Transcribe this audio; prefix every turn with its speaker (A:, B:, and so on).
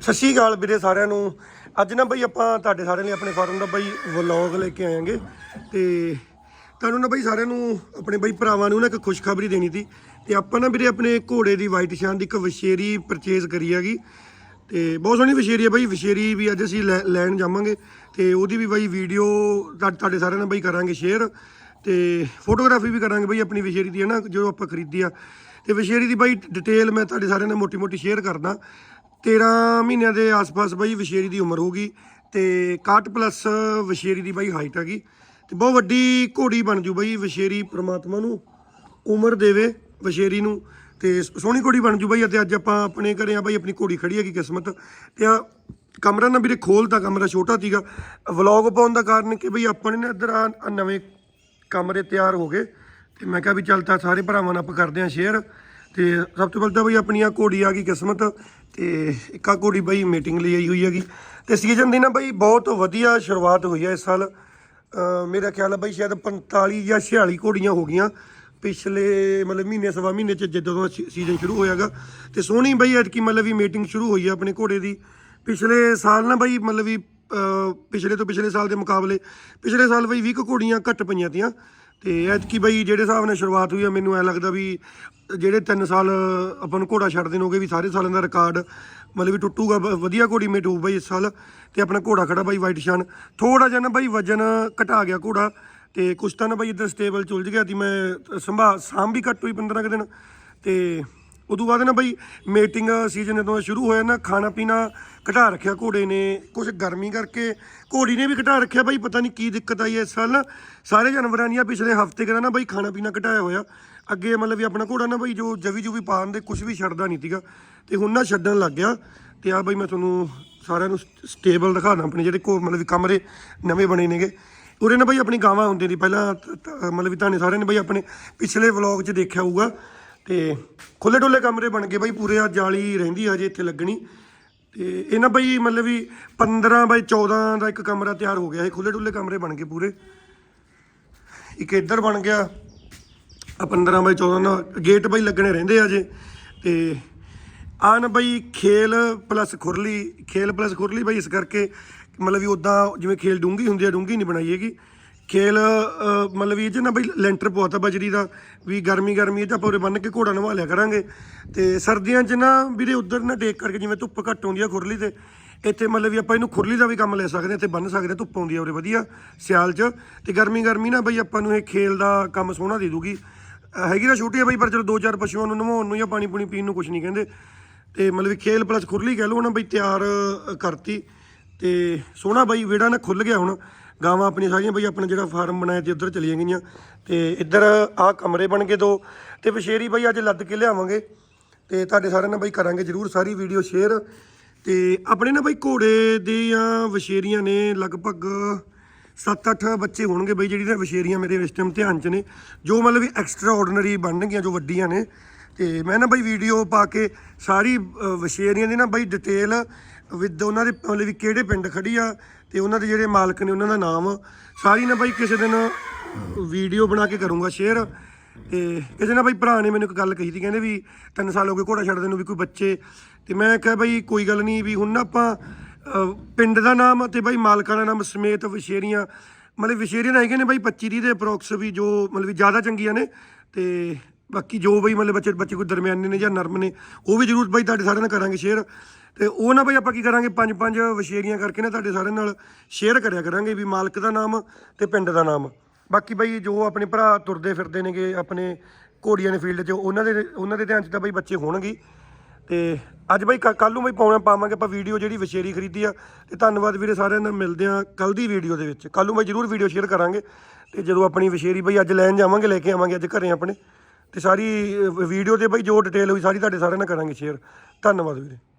A: ਸਤਿ ਸ਼੍ਰੀ ਅਕਾਲ ਵੀਰੇ ਸਾਰਿਆਂ ਨੂੰ। ਅੱਜ ਨਾ ਬਈ ਆਪਾਂ ਤੁਹਾਡੇ ਸਾਰਿਆਂ ਲਈ ਆਪਣੇ ਫਾਰਮ ਦਾ ਬਈ ਵਲੌਗ ਲੈ ਕੇ ਆਏਗੇ। ਤੇ ਤੁਹਾਨੂੰ ਨਾ ਬਈ ਸਾਰਿਆਂ ਨੂੰ ਆਪਣੇ ਬਈ ਭਰਾਵਾਂ ਨੂੰ ਨਾ ਇੱਕ ਖੁਸ਼ਖਬਰੀ ਦੇਣੀ ਸੀ। ਤੇ ਆਪਾਂ ਨਾ ਵੀਰੇ ਆਪਣੇ ਘੋੜੇ ਦੀ ਵਾਈਟ ਸ਼ਾਨ ਦੀ ਇੱਕ ਵਸ਼ੇਰੀ ਪਰਚੇਜ਼ ਕਰੀ ਹੈਗੀ। ਤੇ ਬਹੁਤ ਸੋਹਣੀ ਵਸ਼ੇਰੀ ਹੈ ਬਈ। ਵਸ਼ੇਰੀ ਵੀ ਅੱਜ ਅਸੀਂ ਲੈ- ਲੈਣ ਜਾਵਾਂਗੇ। ਤੇ ਉਹਦੀ ਵੀ ਬਈ ਵੀਡੀਓ ਤੁਹਾਡੇ ਸਾਰਿਆਂ ਨਾਲ ਬਈ ਕਰਾਂਗੇ ਸ਼ੇਅਰ ਤੇ ਫੋਟੋਗ੍ਰਾਫੀ ਵੀ ਕਰਾਂਗੇ ਬਈ ਆਪਣੀ ਵਸ਼ੇਰੀ ਦੀ, ਹੈ ਨਾ, ਜੋ ਆਪਾਂ ਖਰੀਦੀ ਆ। ਤੇ ਵਸ਼ੇਰੀ ਦੀ ਬਾਈ ਡਿਟੇਲ ਮੈਂ ਤੁਹਾਡੇ ਸਾਰਿਆਂ ਨਾਲ ਮੋਟੀ-ਮੋਟੀ ਸ਼ੇਅਰ ਕਰਦਾ। 13 ਮਹੀਨਿਆਂ ਦੇ ਆਸ-ਪਾਸ ਬਾਈ ਵਿਸ਼ੇਰੀ ਦੀ ਉਮਰ ਹੋਗੀ ਤੇ 61 ਪਲੱਸ ਵਿਸ਼ੇਰੀ ਦੀ ਬਾਈ ਹਾਈਟ ਹੈਗੀ ਤੇ ਬਹੁਤ ਵੱਡੀ ਘੋੜੀ ਬਣ ਜੂ ਬਾਈ ਵਿਸ਼ੇਰੀ ਪ੍ਰਮਾਤਮਾ ਨੂੰ, ਉਮਰ ਦੇਵੇ ਵਿਸ਼ੇਰੀ ਨੂੰ। ਤੇ ਸੋਹਣੀ ਘੋੜੀ ਬਣ ਜੂ ਬਾਈ ਅਤੇ ਅੱਜ ਆਪਾਂ ਆਪਣੇ ਘਰੇ ਆ ਬਾਈ ਆਪਣੀ ਘੋੜੀ ਖੜੀ ਹੈਗੀ ਕਿਸਮਤ। ਤੇ ਆ ਕਮਰਾ ਨਾ ਵੀਰੇ ਖੋਲਤਾ ਕਮਰਾ, ਛੋਟਾ ਸੀਗਾ। ਵਲੌਗ ਪਾਉਣ ਦਾ ਕਾਰਨ ਕਿ ਬਈ ਆਪਣੇ ਨਾ ਇੱਧਰ ਆ ਆ ਨਵੇਂ ਕਮਰੇ ਤਿਆਰ ਹੋ ਗਏ। ਤੇ ਮੈਂ ਕਿਹਾ ਵੀ ਚੱਲ ਤਾਂ ਸਾਰੇ ਭਰਾਵਾਂ ਨਾਲ ਆਪਾਂ ਕਰਦੇ ਆਂ ਸ਼ੇਅਰ ਤੇ ਸਭ ਤੋਂ ਪਹਿਲਾਂ ਤਾਂ ਬਈ ਆਪਣੀ ਆ ਘੋੜੀ ਆ ਗਈ ਕਿਸਮਤ ਤੇ ਇੱਕਾ ਘੋੜੀ ਬਈ ਮੀਟਿੰਗ ਲਈ ਆਈ ਹੋਈ ਹੈਗੀ। ਤੇ ਸੀਜ਼ਨ ਦੀ ਨਾ ਬਈ ਬਹੁਤ ਵਧੀਆ ਸ਼ੁਰੂਆਤ ਹੋਈ ਹੈ ਇਸ ਸਾਲ। ਮੇਰਾ ਖਿਆਲ ਹੈ ਬਈ ਸ਼ਾਇਦ 45 ਜਾਂ 46 ਘੋੜੀਆਂ ਹੋ ਗਈਆਂ ਪਿਛਲੇ ਮਤਲਬ ਮਹੀਨੇ, ਸਵਾ ਮਹੀਨੇ ਚ ਜਦੋਂ ਸੀਜ਼ਨ ਸ਼ੁਰੂ ਹੋਇਆਗਾ ਤੇ ਸੋਹਣੀ ਬਈ ਐਤਕੀ ਮਤਲਬ ਵੀ ਮੀਟਿੰਗ ਸ਼ੁਰੂ ਹੋਈ ਹੈ ਆਪਣੇ ਘੋੜੇ ਦੀ। ਪਿਛਲੇ ਸਾਲ ਨਾ ਬਈ ਮਤਲਬ ਵੀ ਪਿਛਲੇ ਤੋਂ ਪਿਛਲੇ ਸਾਲ ਦੇ ਮੁਕਾਬਲੇ, ਪਿਛਲੇ ਸਾਲ ਬਈ 20 ਕੁ ਘੋੜੀਆਂ ਘੱਟ ਪਈਆਂ ਤੀਆਂ। ਤੇ ਐਤਕੀ ਬਈ ਜਿਹੜੇ ਹਿਸਾਬ ਨਾਲ ਸ਼ੁਰੂਆਤ ਹੋਈ ਆ, ਮੈਨੂੰ ਐ ਲੱਗਦਾ ਵੀ ਜਿਹੜੇ 3 ਸਾਲ ਆਪਾਂ ਨੂੰ ਘੋੜਾ ਛੱਡ ਦੇਣ ਵੀ ਸਾਰੇ ਸਾਲਾਂ ਦਾ ਰਿਕਾਰਡ ਮਤਲਬ ਵੀ ਟੁੱਟੂਗਾ ਵਧੀਆ ਘੋੜੀ ਮੇਟੂ ਬਈ ਇਸ ਸਾਲ ਤੇ ਆਪਣਾ ਘੋੜਾ ਖੜਾ ਬਾਈ ਵਾਈਟ ਸ਼ਾਨ ਥੋੜਾ ਜਿਹਾ ਨਾ ਬਾਈ ਵਜਨ ਘਟਾ ਗਿਆ ਘੋੜਾ ਤੇ ਕੁਛ ਤਾਂ ਨਾ ਬਾਈ ਇੱਧਰ ਸਟੇਬਲ ਚੁਲਝ ਗਿਆ ਸੀ, ਮੈਂ ਸੰਭਾ, ਸਾਂਭ ਵੀ ਘੱਟ ਹੋਈ 15 ਕੁ ਦਿਨ ਤੇ ਉਦੋਂ ਬਾਅਦ ਨਾ ਬਈ ਮੀਟਿੰਗ ਸੀਜ਼ਨ ਜਦੋਂ ਸ਼ੁਰੂ ਹੋਇਆ ਨਾ, ਖਾਣਾ ਪੀਣਾ ਘਟਾ ਰੱਖਿਆ ਘੋੜੇ ਨੇ ਕੁਝ ਗਰਮੀ ਕਰਕੇ। ਘੋੜੀ ਨੇ ਵੀ ਘਟਾ ਰੱਖਿਆ ਬਈ, ਪਤਾ ਨਹੀਂ ਕੀ ਦਿੱਕਤ ਆਈ ਇਸ ਸਾਲ। ਨਾ ਸਾਰੇ ਜਾਨਵਰਾਂ ਦੀਆਂ ਪਿਛਲੇ ਹਫ਼ਤੇ ਕਦਾ ਨਾ ਬਈ ਖਾਣਾ ਪੀਣਾ ਘਟਾਇਆ ਹੋਇਆ। ਅੱਗੇ ਮਤਲਬ ਵੀ ਆਪਣਾ ਘੋੜਾ ਨਾ ਬਈ ਜੋ ਜਵੀ ਜੁਵੀ ਪਾਉਣ ਦੇ ਕੁਝ ਵੀ ਛੱਡਦਾ ਨਹੀਂ ਸੀਗਾ। ਤੇ ਹੁਣ ਨਾ ਛੱਡਣ ਲੱਗ ਗਿਆ। ਤੇ ਆ ਬਈ ਮੈਂ ਤੁਹਾਨੂੰ ਸਾਰਿਆਂ ਨੂੰ ਸਟੇਬਲ ਦਿਖਾਣਾ ਆਪਣੇ ਜਿਹੜੇ ਕੋ ਮਤਲਬ ਕਮਰੇ ਨਵੇਂ ਬਣੇ ਨੇਗੇ। ਉਰੇ ਨਾ ਬਈ ਆਪਣੀ ਗਾਵਾਂ ਹੁੰਦੀਆਂ ਦੀ ਪਹਿਲਾਂ ਮਤਲਬ ਵੀ ਤੁਹਾਨੂੰ ਸਾਰਿਆਂ ਨੇ ਬਈ ਆਪਣੇ ਪਿਛਲੇ ਵਲੌਗ 'ਚ ਦੇਖਿਆ ਹੋਊਗਾ। ਤੇ ਖੁੱਲੇ ਡੁੱਲੇ ਕਮਰੇ ਬਣ ਗਏ ਬਈ, ਪੂਰੇ ਆ, ਜਾਲੀ ਰਹਿੰਦੀ ਆ ਜੇ ਇੱਥੇ ਲੱਗਣੀ। ਤੇ ਇਹ ਨਾ ਬਈ ਮਤਲਬ ਵੀ 15 ਬਾਈ 14 ਦਾ ਇੱਕ ਕਮਰਾ ਤਿਆਰ ਹੋ ਗਿਆ ਇਹ ਖੁੱਲੇ ਡੁੱਲੇ ਕਮਰੇ ਬਣ ਗਏ ਪੂਰੇ। ਇੱਕ ਇੱਧਰ ਬਣ ਗਿਆ ਆ 15 ਬਾਈ 14 ਨਾ ਗੇਟ ਬਈ ਲੱਗਣੇ ਰਹਿੰਦੇ ਆ ਜੇ ਤੇ ਆ ਨਾ ਬਈ ਖੇਲ ਪਲੱਸ ਖੁਰਲੀ, ਖੇਲ ਪਲੱਸ ਖੁਰਲੀ ਬਈ ਇਸ ਕਰਕੇ ਮਤਲਬ ਵੀ ਉਦਾਂ ਜਿਵੇਂ ਖੇਲ ਡੂੰਗੀ ਹੁੰਦੀ ਆ ਡੂੰਗੀ ਨਹੀਂ ਬਣਾਈ ਹੈਗੀ। ਖੇਲ ਮਤਲਬ ਇਹ 'ਚ ਨਾ ਬਈ ਲੈਂਟਰ ਪਵਾਤਾ ਬਜਰੀ ਦਾ, ਵੀ ਗਰਮੀ ਗਰਮੀ ਇਹ ਆਪਾਂ ਉਰੇ ਬੰਨ ਕੇ ਘੋੜਾ ਨਵਾ ਲਿਆ ਕਰਾਂਗੇ। ਤੇ ਸਰਦੀਆਂ 'ਚ ਨਾ ਵੀਰੇ ਉਧਰ ਨਾ ਡੇਕ ਕਰਕੇ ਜਿਵੇਂ ਧੁੱਪ ਘੱਟ ਆਉਂਦੀ ਆ ਖੁਰਲੀ ਤੇ, ਇੱਥੇ ਮਤਲਬ ਵੀ ਆਪਾਂ ਇਹਨੂੰ ਖੁਰਲੀ ਦਾ ਵੀ ਕੰਮ ਲੈ ਸਕਦੇ ਹਾਂ ਤੇ ਬੰਨ ਸਕਦੇ ਹਾਂ ਧੁੱਪ ਆਉਂਦੀ ਆ ਉਰੇ ਵਧੀਆ, ਸਿਆਲ 'ਚ। ਤੇ ਗਰਮੀ ਗਰਮੀ ਨਾ ਬਈ ਆਪਾਂ ਨੂੰ ਇਹ ਖੇਲ ਦਾ ਕੰਮ ਸੋਹਣਾ ਦੇ ਦੂਗੀ। ਹੈਗੀ ਨਾ ਛੋਟੀ ਆ ਬਈ, ਪਰ ਚਲੋ ਦੋ ਚਾਰ ਪਸ਼ੂਆਂ ਨੂੰ ਨਵਾਉਣ ਨੂੰ ਜਾਂ ਪਾਣੀ ਪੂਣੀ ਪੀਣ ਨੂੰ ਕੁਝ ਨਹੀਂ ਕਹਿੰਦੇ। ਤੇ ਮਤਲਬ ਵੀ ਖੇਲ ਪਲੱਸ ਖੁਰਲੀ ਕਹਿ ਲਓ ਨਾ ਬਈ ਤਿਆਰ ਕਰਤੀ। ਤੇ ਸੋਹਣਾ ਬਈ ਵਿਹੜਾ ਨਾ ਖੁੱਲ ਗਿਆ ਹੁਣ। ਗਾਵਾਂ ਆਪਣੀਆਂ ਸਾਰੀਆਂ ਬਈ ਆਪਣਾ ਜਿਹੜਾ ਫਾਰਮ ਬਣਾਇਆ ਤੇ ਉੱਧਰ ਚਲੀਆਂ ਗਈਆਂ। ਤੇ ਇੱਧਰ ਆਹ ਕਮਰੇ ਬਣ ਗਏ ਦੋ। ਤੇ ਵਸ਼ੇਰੀ ਬਈ ਅੱਜ ਲੱਦ ਕੇ ਲਿਆਵਾਂਗੇ। ਤੇ ਤੁਹਾਡੇ ਸਾਰਿਆਂ ਨਾਲ ਬਈ ਕਰਾਂਗੇ ਜਰੂਰ ਸਾਰੀ ਵੀਡੀਓ ਸ਼ੇਅਰ। ਤੇ ਆਪਣੇ ਨਾ ਬਈ ਘੋੜੇ ਦੀਆਂ ਵਸ਼ੇਰੀਆਂ ਨੇ ਲਗਭਗ 7-8 ਬੱਚੇ ਹੋਣਗੇ ਬਈ ਜਿਹੜੀ ਨਾ ਵਸ਼ੇਰੀਆਂ ਮੇਰੇ ਇਸ ਟਾਈਮ ਧਿਆਨ 'ਚ ਨੇ ਜੋ ਮਤਲਬ ਵੀ ਐਕਸਟਰਾ ਆਰਡੀਨਰੀ ਬਣਨਗੀਆਂ ਜੋ ਵੱਡੀਆਂ ਨੇ। ਤੇ ਮੈਂ ਨਾ ਬਈ ਵੀਡੀਓ ਪਾ ਕੇ ਸਾਰੀ ਅ, ਦੀ ਨਾ ਬਈ ਡਿਟੇਲ ਵਿਦ ਉਹਨਾਂ ਦੇ ਮਤਲਬ ਵੀ ਕਿਹੜੇ ਪਿੰਡ ਖੜੀ ਆ ਤੇ ਉਹਨਾਂ ਦੇ ਜਿਹੜੇ ਮਾਲਕ ਨੇ ਉਹਨਾਂ ਦਾ ਨਾਮ। ਸਾਰੀ ਨਾ ਬਈ ਕਿਸੇ ਦਿਨ ਵੀਡੀਓ ਬਣਾ ਕੇ ਕਰੂੰਗਾ ਸ਼ੇਅਰ। ਤੇ ਕਿਸੇ ਨਾ ਬਈ ਭਰਾ ਨੇ ਮੈਨੂੰ ਇੱਕ ਗੱਲ ਕਹੀ ਸੀ, ਕਹਿੰਦੇ ਵੀ ਤਿੰਨ ਸਾਲ ਹੋ ਗਏ ਘੋੜਾ ਛੱਡਦੇ ਨੂੰ ਵੀ ਕੋਈ ਬੱਚੇ। ਤੇ ਮੈਂ ਕਿਹਾ ਬਾਈ ਕੋਈ ਗੱਲ ਨਹੀਂ ਵੀ ਹੁਣ ਨਾ ਆਪਾਂ ਪਿੰਡ ਦਾ ਨਾਮ ਤੇ ਬਾਈ ਮਾਲਕਾਂ ਦਾ ਨਾਮ ਸਮੇਤ ਵਿਸ਼ੇਰੀਆਂ ਮਤਲਬ ਵਿਸ਼ੇਰੀਆਂ ਹੈਗੇ ਨੇ ਬਈ 25 ਦੀ ਦੇ ਅਪਰੋਕਸ ਵੀ ਜੋ ਮਤਲਬ ਵੀ ਜ਼ਿਆਦਾ ਚੰਗੀਆਂ ਨੇ। ਤੇ ਬਾਕੀ ਜੋ ਬਈ ਮਤਲਬ ਬੱਚੇ ਬੱਚੇ ਕੋਈ ਦਰਮਿਆਨੇ ਨੇ ਜਾਂ ਨਰਮ ਨੇ, ਉਹ ਵੀ ਜ਼ਰੂਰ ਬਾਈ ਤੁਹਾਡੇ ਸਾਰਿਆਂ ਨਾਲ ਕਰਾਂਗੇ ਸ਼ੇਅਰ। ਤੇ ਉਹ ਨਾ ਬਈ ਆਪਾਂ ਕੀ ਕਰਾਂਗੇ, ਪੰਜ ਪੰਜ ਵਿਸ਼ੇਰੀਆਂ ਕਰਕੇ ਨਾ ਤੁਹਾਡੇ ਸਾਰਿਆਂ ਨਾਲ ਸ਼ੇਅਰ ਕਰਿਆ ਕਰਾਂਗੇ ਵੀ ਮਾਲਕ ਦਾ ਨਾਮ ਤੇ ਪਿੰਡ ਦਾ ਨਾਮ। ਬਾਕੀ ਬਈ ਜੋ ਆਪਣੇ ਭਰਾ ਤੁਰਦੇ ਫਿਰਦੇ ਨੇਗੇ, ਆਪਣੇ ਘੋੜੀਆਂ ਦੇ ਫੀਲਡ 'ਚ, ਉਹਨਾਂ ਦੇ ਉਹਨਾਂ ਦੇ ਧਿਆਨ 'ਚ ਤਾਂ ਬਈ ਬੱਚੇ ਹੋਣਗੇ। ਹੀ। ਤੇ ਅੱਜ ਬਈ ਕੱਲ ਨੂੰ ਬਈ ਪਾਉਣਾ, ਪਾਵਾਂਗੇ ਆਪਾਂ ਵੀਡੀਓ ਜਿਹੜੀ ਵਸ਼ੇਰੀ ਖਰੀਦੀ ਆ। ਤੇ ਧੰਨਵਾਦ ਵੀਰੇ ਸਾਰਿਆਂ ਨਾਲ ਮਿਲਦੇ ਆ ਕੱਲ ਦੀ ਵੀਡੀਓ ਦੇ ਵਿੱਚ। ਕੱਲ ਨੂੰ ਬਈ ਜਰੂਰ ਵੀਡੀਓ ਸ਼ੇਅਰ ਕਰਾਂਗੇ। ਤੇ ਜਦੋਂ ਆਪਣੀ ਵਿਸ਼ੇਰੀ ਬਈ ਅੱਜ ਲੈਣ ਜਾਵਾਂਗੇ, ਲੈ ਕੇ ਆਵਾਂਗੇ ਅੱਜ ਘਰੇ ਆਪਣੇ। ਤੇ ਸਾਰੀ ਵੀਡੀਓ ਤੇ ਬਈ ਜੋ ਡਿਟੇਲ ਹੋਈ ਸਾਰੀ ਤੁਹਾਡੇ ਸਾਰਿਆਂ ਨਾਲ ਕਰਾਂਗੇ ਸ਼ੇਅਰ ਧੰਨਵਾਦ ਵੀਰੇ।